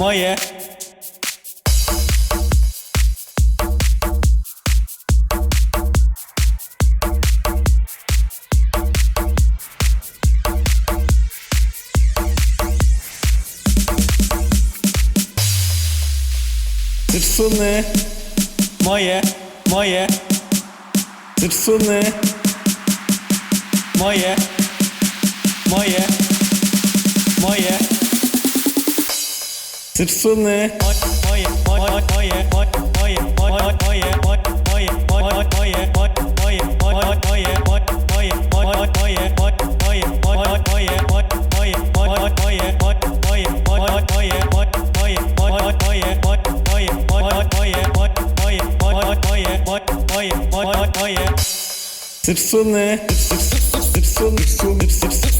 moje. Cypsuny, moje, moje. Cypsuny, moje, moje, moje. Zipsony. Zipsony. Zipsony. Zipsony.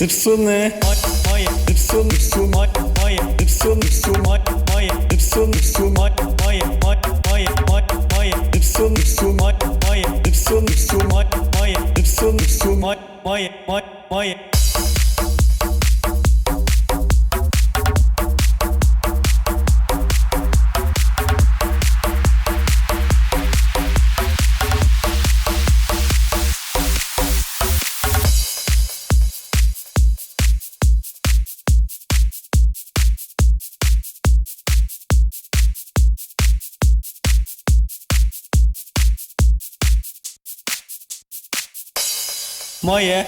Dipson ne? Dipson dipson Dipson dipson Dipson dipson Dipson dipson Dipson dipson Dipson dipson 猫爷